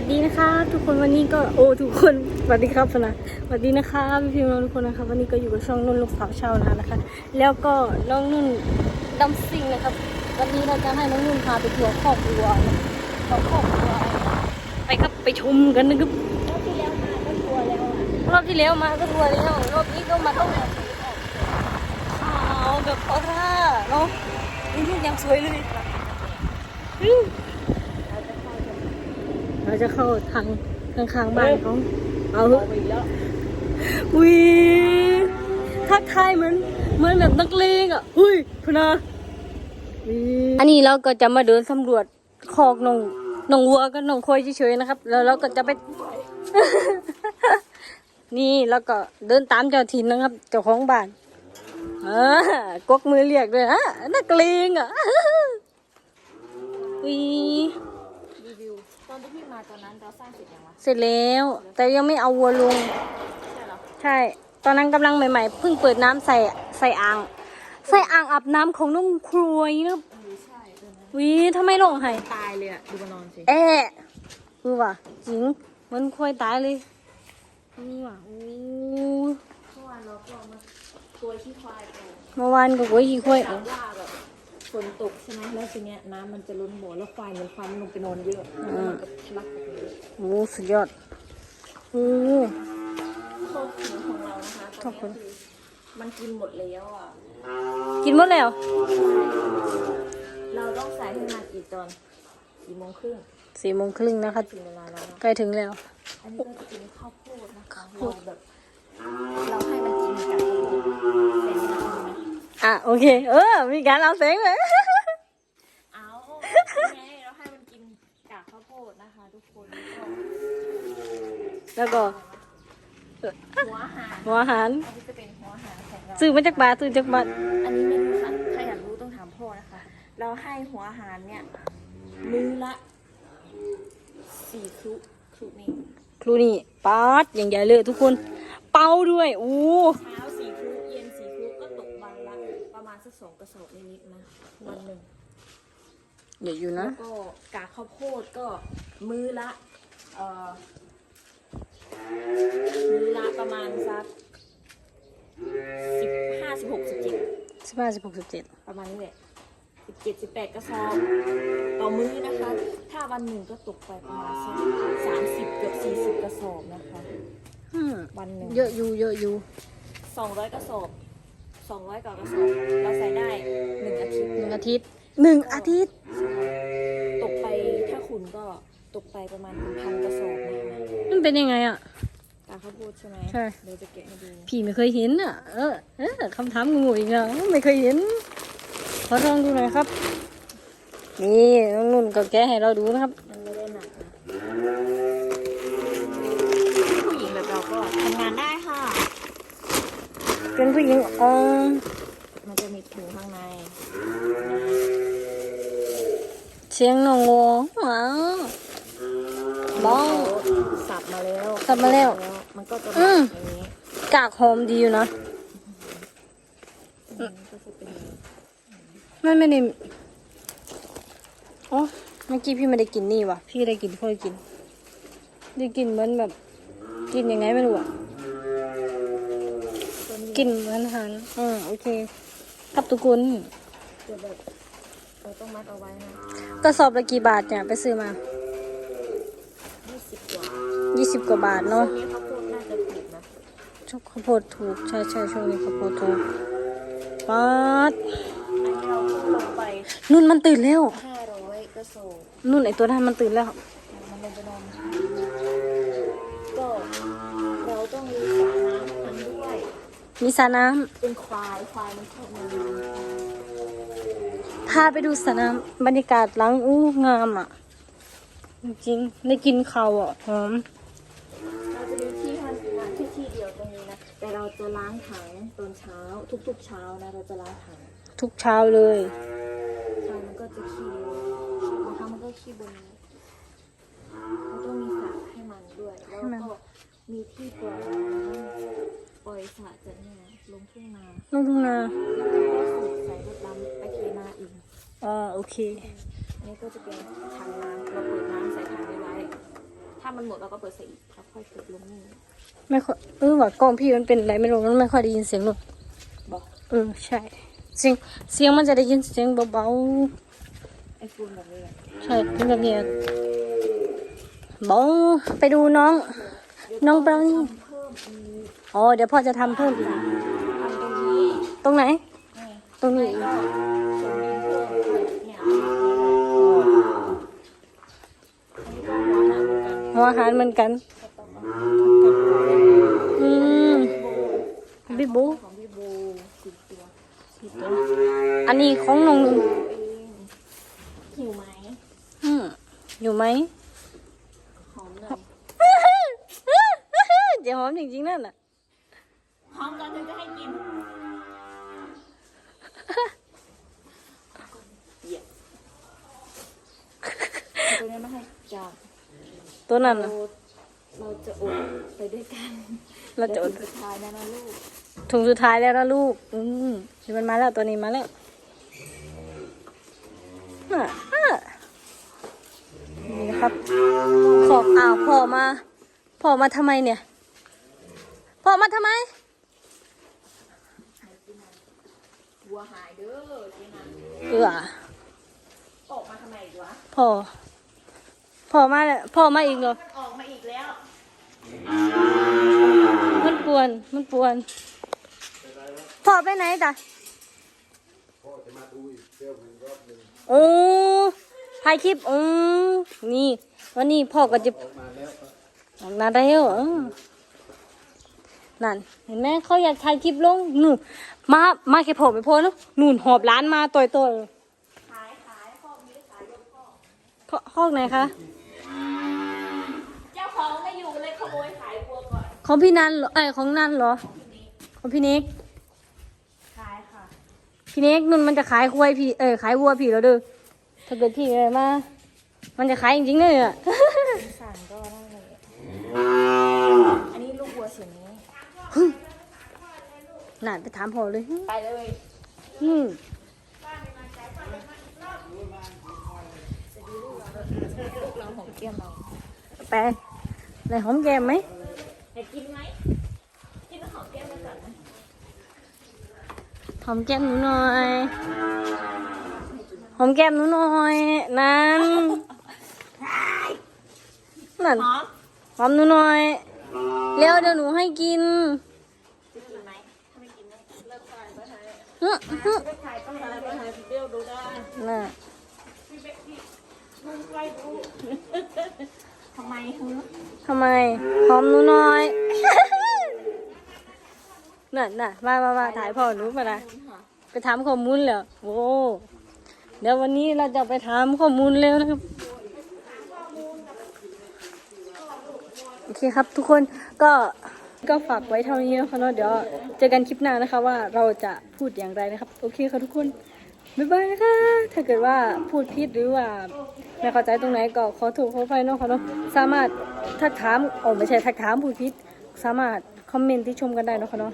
สวัสดีนะคะทุกคนวันนี้ก็โอ้ทุกคนสวัสดีครับนะสวัสดีนะคะพี่พิมพ์ทุกคนนะคะ วันนี้ก็อยู่กับช่องนุ่นลูกสาวชาวนานะคะ แล้วก็น้องนุ่นดำซิงนะครับ วันนี้เราจะให้น้องนุ่นพาไปทัวร์ครอบครัวนะครอบครัวไปครับไปชมกันนะครับรอบที่แล้วมาก็ทัวร์แล้วรอบที่แล้วมาก็ทัวร์แล้วรอบนี้ก็มาต้องแบบขาวแบบออร่าเนาะนี่ยังสวยเลยอืม เราจะเข้าทางข้างๆบ้านเขาเอาเถอะอุ้ยทักทายเหมือนเหมือนแบบนักเลงอะอุ้ยพนาอันนี้เราก็จะมาเดินสำรวจคอกนองนองวัวกับนองควายเฉยๆนะครับ แล้วเราก็จะไป นี่แล้วก็เดินตามเจ้าถิ่นนะครับ เจ้าของบ้านอ่ากกมือเรียกด้วยฮะนักเลงอะอุ้ยรีวิวตอน ที่พี่มาตอนนั้นเราสร้างเสร็จยังวะเสร็จแล้ว แต่ยังไม่เอาวัวลง ใช่เหรอใช่ ตอนนั้นกำลังใหม่ๆ เพิ่งเปิดน้ำใส่ใส่อ่าง ใส่อ่างอาบน้ำของน้องครวยนะครับเออใช่ตอนนั้นวิทำไมลงให้ตายเลยอะดูมานอนสิแอะคือว่ะจริงเหมันควายตายเลยนี่ว่ะโอ้เมื่อวานเราก็มาตัวที่ควายไปเมื่อวานก็โวยขี้ควายถามว่าแบบ ฝนตกใช่ไหมแล้วทีเนี้ยน้ำมันจะล้นบ่อแล้วควายเหมือนควายมันลงไปนอนเยอะแล้วมันก็ทะลักออกมาเลยโอ้สุดยอดโอ้โคตรหิวของเรานะคะตขออนบคุนี้ณคือมันกินหมดแล้วอะกินหมดแล้วเราต้องใส่ให้มันอีกตอนสี่โมงครึ่งสี่โมงครึ่งนะคะถึงเวลาแล้วนะใกล้ถึงแล้ว อันนี้ก็จะเป็นข้าวโพดนะคะเราแบบเราให้มันกินกับข้าวโพดเสร็จแล้วใช่ไหม อะโอเค เออ มีการเอาเสียงเลยเอาไงเราให้มันกินกากข้าวโพดนะคะทุกคนแล้วก็หัวอาหารหัวอาหารอันนี้จะเป็นหัวอาหารของเราซื้อมาจากบาทซื้อจากบาทอันนี้ไม่รู้ค่ะถ้าอยากรู้ต้องถามพ่อนะคะ เราให้หัวอาหารเนี่ยมื้อละสี่ครุครุนี่ครูนี่ปาดอย่างใหญ่เลยทุกคน เป่าด้วย อู้ องกระสอบนิดๆนะวันหนึ่งใหญ่อยู่นะ แล้วก็กากข้าวโพดก็มื้อละเอ่อมื้อละประมาณสักสิบห้าสิบหกสิบเจ็ดสิบห้าสิบหกสิบเจ็ดประมาณนี้แหละสิบเจ็ดสิบแปดกระสอบต่อมื้อนะคะ ถ้าวันหนึ่งก็ตกไปประมาณสักสามสิบเกือบสี่สิบกระสอบนะคะ วันหนึ่งเยอะอยู่เยอะอยู่สองร้อยกระสอบ สองร้อยกว่ากระสอบเราใส่ได้หนึ่งอาทิตย์หนึ่งอาทิตย์หนึ่งอาทิตย์ ตกไปถ้าคุณก็ตกไปประมาณพันกระสอบนะคะมันเป็นยังไงอะ ตาข้าวโพดใช่ไหมใช่ เดี๋ยวจะแกะให้ดูพี่ไม่เคยเห็นอะ เออเออคำถามงูอีกแล้วไม่เคยเห็น ขอลองดูหน่อยครับ นี่น้องนุ่นก็แกะให้เราดูนะครับ เป็นผู้หญิงอ๋อมันจะมีถุงข้างใน เชียงนองวอว้าวบ้อง สับมาแล้วสับมาแล้ว มันก็จะอืแบบมอย่างนี้กากหอมดีอยู่นะมันก็จะเป็นอย่างนี้มันไม่ได้อ๋อเมื่อกี้พี่ไม่ได้กินนี่ว่ะ พี่ได้กินค่อยกิน ได้กินเหมือนแบบ กินยังไงไม่รู้อะ ตัวนี้กินเหมือนอาหารอืมโอเค ครับทุกคนจะแบบเราต้องมัดเอาไว้นะกระสอบละกี่บาทเนี่ยไปซื้อมายี่สิบกว่ายี่สิบกว่าบาทเนาะตัวนี้ข้าวโพดน่าจะถูกนะชอบข้าวโพดถูกใช่ใช่ช่วงนี้ข้าวโพดถูกป๊าดอันนี้เราลงไปนุ่นมันตื่นแล้วห้าร้อยกระสอบนุ่นไอตัวนั้นมันตื่นแล้ว มีสระน้เป็นควายควายมันชอบมาน้ำำพาไปดูสระน้ำบรรยากาศหลังอู้งามอะ จริงๆได้กินข้าวอะหอมเราจะมีที่ให้น้ำที่ที่เดียวตรงนี้นะ แต่เราจะล้างถังตอนเช้าทุกๆเช้านะเราจะล้างถังทุกเช้าเลยใช่มันก็จะขี้ขี้บางครั้งมันก็ขี้บนนี้เราต้องมีสระให้มันด้วย แล้วก็ มีที่ปล่อยน้ำปล่อยสระจากเนี่ยลงทุ่งนาลงทุ่งนาแล้วก็สูบใส่รถดำไปเทนาอีกอ่าโอเค อันนี้ก็จะเป็นถังน้ำเราเปิดน้ำใส่ถังไว้ไว้ามันหมดเราก็เปิดใส่อีกแล้วค่อยเปิดลงนี่ไม่ค่อยเออว่ากล้องพี่มันเป็นอะไรไม่รู้มันไม่ค่อยได้ยินเสียงหรอกบอกเออใช่เสียงเสียงมันจะได้ยินเสียงเบาไอโฟนแบบนี้อะๆใช่เป็นแบบนี้บอไปดูน้อง น้องเปล่านี่เพิ่มอันนี้อ๋อเดี๋ยวพ่อจะทำเพิ่มอีกทำตรงนี้ตรงไหน นี่ตรงนี้ไม่ก็ส่วนดินเพิ่มเนี่ยอันนี้ก็หัวหางเหมือนกันหัวอาหารเหมือนกัน อืมบิบู ของพี่บูสิบตัวอันนี้ของน้องนุ่นเองหิวไหม อืมอยู่ไหม หอมหน่อย เดี๋ยวหอมจริงๆนั่นน่ะหอมก่อนถึงจะให้กินเหยียบตัวนี้ไม่ให้จับตัวนั้นเราน่ะ เราจะอดไปด้วยกันเราจะอดและสุดท้ายนะนะลูกถุงสุดท้ายแล้วนะลูก อืมเดี๋ยวมันมาแล้วตัวนี้มาแล้วอะอะนี่นะครับขอบอ้าวพ่อมาพ่อมาทำไมเนี่ยพ่ อมาทำไมวัวหายเด้อจีนะเอือออกมาทำไมอีกวะพ่อพ่อมาแล้วพ่อมาอีกเหรอ มันออกมาอีกแล้ว มันปวน มันปวนพ่อไปไหนจ้ะโอ้ถ่ายคลิปอืมนี่ วันนี้พ่อก็จะออกมาแล้วเออ นั่นเห็นไหมเขาอยากถ่ายคลิปลงนู่นมามาแค่ผมไม่พอเนอะนู่นหอบร้านมาต่อยต่อยขายขายพ่อมีขายยกพ่อๆข้อห้องไหนคะเจ้าของไม่อยู่เลยขโมยขายวัวก่อนของพี่นันเหรอไอยของนันเหรอของพี่นิกขายค่ะพี่เน็กนุ่นมันจะขายควายพี่เออขายวัวพี่แล้วเด้อถ้าเกิดพี่อะไรมา มันจะขายจริงๆเลยอะ สั่งก็ได้เลย อันนี้ลูกวัวส่วนนี้ น่าไปถามพ่อเลยไปเลยอืมลูกเราของเกียมเราไปไหนหอมแก้มไหมอยากกินไหมกินของเกียมไปก่อนนะหอมแก้มหนูหน่อยหอมแก้มหนูหน่อยนั่นนั่นหอมหอมหนูหน่อยเร็วเดี๋ยวหนูให้กิน จะกินไหมถ้าไม่กินไม่เลิกขาย ไปไหนอื้ออื้อเลิกขายต้องขายไปไหนเบี้ยวดูได้น่ะมึงใกล้ดูทำไมฮึทำไมหอมหนูหน่อยน่ะน่ะมามามาถ่ายพ่อหนูมาละค่ะไปถามข้อมูลแล้วโอ้เดี๋ยววันนี้เราจะไปถามข้อมูลแล้วนะครับโอเคครับทุกคนก็ ก็ฝากไว้เท่านี้นะคะเนาะเดี๋ยวเจอกันคลิปหน้านะคะว่าเราจะพูดอย่างไรนะครับ โอเคค่ะทุกคนบ๊ายบายค่ะ ถ้าเกิดว่าพูดผิดหรือว่าไม่เข้าใจตรงไหนก็ขอถูกขอไฟเนาะค่ะเนาะสามารถทักถามโอ้ไม่ใช่ทักถามพูดผิดสามารถคอมเมนต์ที่ชมกันได้นะคะเนาะ